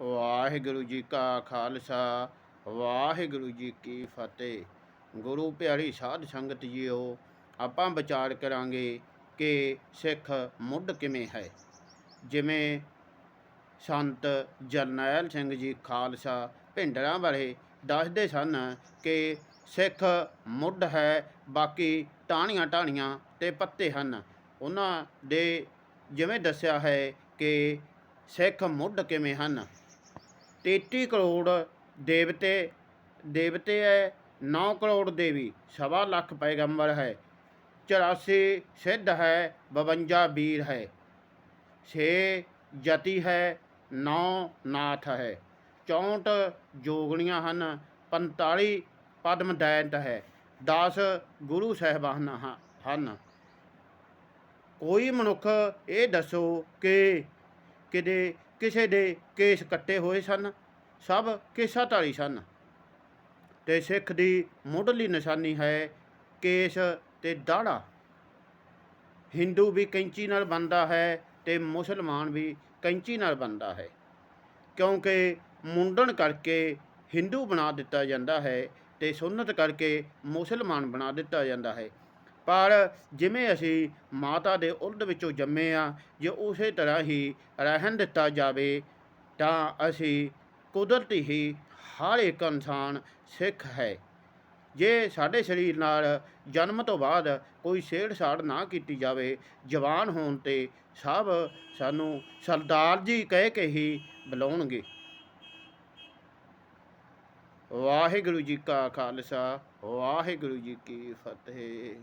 ਵਾਹਿਗੁਰੂ ਜੀ ਕਾ ਖਾਲਸਾ, ਵਾਹਿਗੁਰੂ ਜੀ ਕੀ ਫਤਿਹ। ਗੁਰੂ ਪਿਆਰੀ ਸਾਧ ਸੰਗਤ ਜੀਓ, ਆਪਾਂ ਵਿਚਾਰ ਕਰਾਂਗੇ ਕਿ ਸਿੱਖ ਮੁੱਢ ਕਿਵੇਂ ਹੈ। ਜਿਵੇਂ ਸੰਤ ਜਰਨੈਲ ਸਿੰਘ ਜੀ ਖਾਲਸਾ ਭਿੰਡਰਾਂ ਵਾਲੇ ਦੱਸਦੇ ਸਨ ਕਿ ਸਿੱਖ ਮੁੱਢ ਹੈ, ਬਾਕੀ ਟਾਹਣੀਆਂ ਟਾਹਣੀਆਂ ਤੇ ਪੱਤੇ ਹਨ। ਉਹਨਾਂ ਦੇ ਜਿਵੇਂ ਦੱਸਿਆ ਹੈ ਕਿ ਸਿੱਖ ਮੁੱਢ ਕਿਵੇਂ ਹਨ। 33 ਕਰੋੜ ਦੇਵਤੇ ਦੇਵਤੇ ਹੈ 9 ਕਰੋੜ ਦੇਵੀ, ਸਵਾ ਲੱਖ ਪੈਗੰਬਰ ਹੈ। 84 ਸਿੱਧ ਹੈ 52 ਵੀਰ ਹੈ। 6 ਜਤੀ ਹੈ 9 ਨਾਥ ਹੈ। 64 ਜੋਗਣੀਆਂ ਹਨ 45 ਪਦਮ ਦੈਂਤ ਹੈ। 10 ਗੁਰੂ ਸਾਹਿਬਾਨ ਹਨ। ਕੋਈ ਮਨੁੱਖ ਇਹ ਦੱਸੋ ਕਿ ਕਿਤੇ ਕਿਸੇ ਦੇ ਕੇਸ ਕੱਟੇ ਹੋਏ ਸਨ, ਸਭ ਕੇਸਾਧਾਰੀ ਸਨ। ਤੇ ਸਿੱਖ ਦੀ ਮੁੱਢਲੀ ਨਿਸ਼ਾਨੀ ਹੈ ਕੇਸ ਤੇ ਦਾੜਾ। ਹਿੰਦੂ ਵੀ ਕੈਂਚੀ ਨਾਲ ਬੰਦਾ ਹੈ ਤੇ ਮੁਸਲਮਾਨ ਵੀ ਕੈਂਚੀ ਨਾਲ ਬੰਦਾ ਹੈ। ਕਿਉਂਕਿ ਮੁੰਡਣ ਕਰਕੇ ਹਿੰਦੂ ਬਣਾ ਦਿੱਤਾ ਜਾਂਦਾ ਹੈ ਤੇ ਸੁੰਨਤ ਕਰਕੇ ਮੁਸਲਮਾਨ ਬਣਾ ਦਿੱਤਾ ਜਾਂਦਾ ਹੈ। ਪਰ ਜਿਵੇਂ ਅਸੀਂ ਮਾਤਾ ਦੇ ਉਲਦ ਵਿੱਚੋਂ ਜੰਮੇ ਆ ਜੇ ਉਸੇ ਤਰ੍ਹਾਂ ਹੀ ਰਹਿਣ ਦਿੱਤਾ ਜਾਵੇ, ਤਾਂ ਅਸੀਂ ਕੁਦਰਤੀ ਹੀ ਹਰ ਇੱਕ ਇਨਸਾਨ ਸਿੱਖ ਹੈ। ਜੇ ਸਾਡੇ ਸਰੀਰ ਨਾਲ ਜਨਮ ਤੋਂ ਬਾਅਦ ਕੋਈ ਛੇੜਛਾੜ ਨਾ ਕੀਤੀ ਜਾਵੇ, ਜਵਾਨ ਹੋਣ ਤੇ ਸਭ ਸਾਨੂੰ ਸਰਦਾਰ ਜੀ ਕਹਿ ਕੇ ਹੀ ਬੁਲਾਉਣਗੇ। ਵਾਹਿਗੁਰੂ ਜੀ ਕਾ ਖਾਲਸਾ, ਵਾਹਿਗੁਰੂ ਜੀ ਕੀ ਫਤਿਹ।